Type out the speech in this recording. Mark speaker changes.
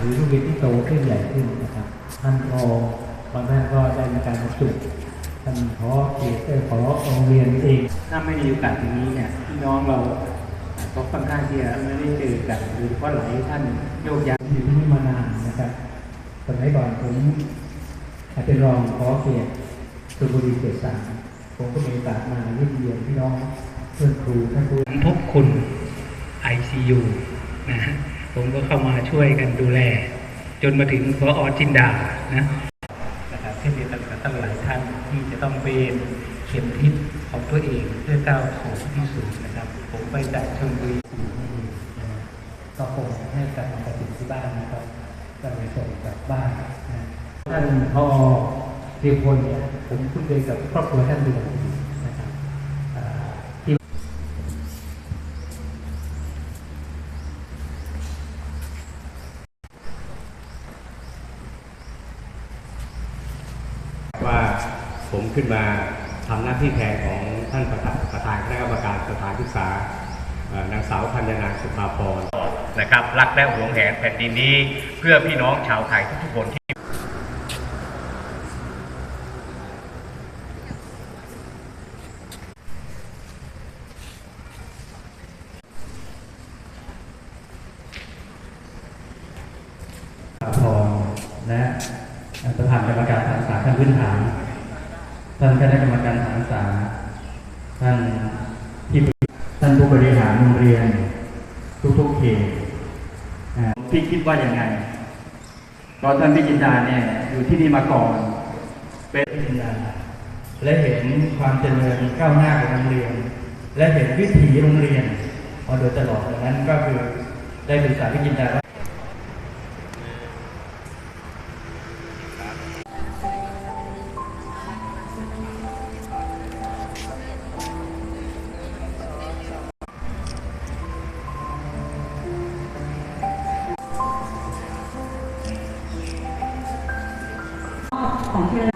Speaker 1: หรือโรงเรียนที่โตขึ้นใหญ่ขึ้นนะครับท่านรอบางท่านก็ได้มีการประชุมท่านขอเขตเอ่อขอโรงเรียนเองถ้าไม่มีโอกาสอย่างนี้เนี่ยพี่น้องเราก็ค่อนข้างที่จะไม่ได้เจอกันหรือเพราะหลายท่านโยกย้ายอยู่ที่นี่มานานนะครับสมัยก่อนผมอาจเป็นรองขอเขตสุพรรณบุรีเขตสามผมก็มีโอกาสมาเยี่ยมเยียนพี่น้องเพื่อนครูท่านครูทบคุณ ICU นะฮะ ผมก็เข้ามาช่วยกันดูแล จนมาถึงพออจินดานะนะครับเช่นเดียวกันกับท่านหลายท่านที่จะต้องเป็นเข็มทิศของตัวเองเพื่อก้าวสู่ที่สุดนะครับ ผมไปจากชลบุรีนี่นะฮะก็คงให้กลับมาถึงที่บ้านนะครับก็ไปส่งกลับบ้านนะท่านพอเรียพลเนี่ยผมคุ้นเคยกับครอบครัวท่านเป็นอย่างดีนะครับอ่าที่
Speaker 2: ว่า ผมขึ้นมาทำหน้าที่แทนของท่านประธานประธานคณะกรรมการสถานศึกษานางสาวธัญนาสุภาพร
Speaker 3: นะครับรักและหวงแหนแผ่นดินนี้ เพื่อพี่น้องชาวไทยทุกๆคนที่
Speaker 1: พรและประธานกรรมการฐานศึกษาขั้นพื้นฐาน ท่านคณะกรรมการฐานศึกษา ท่านที่ท่านผู้บริหารโรงเรียน ทุกๆเขตพี่คิดว่าอยังไงเพราะท่านพิจินดาเนี่ยอยู่ที่นี่มาก่อน เป็นพิจินดาและเห็นความเจริญก้าวหน้าของโรงเรียน และเห็นวิถีโรงเรียนมาโดยตลอดดังนั้นก็คือได้ปรึกษาพิจินดาว่า
Speaker 4: ของเทล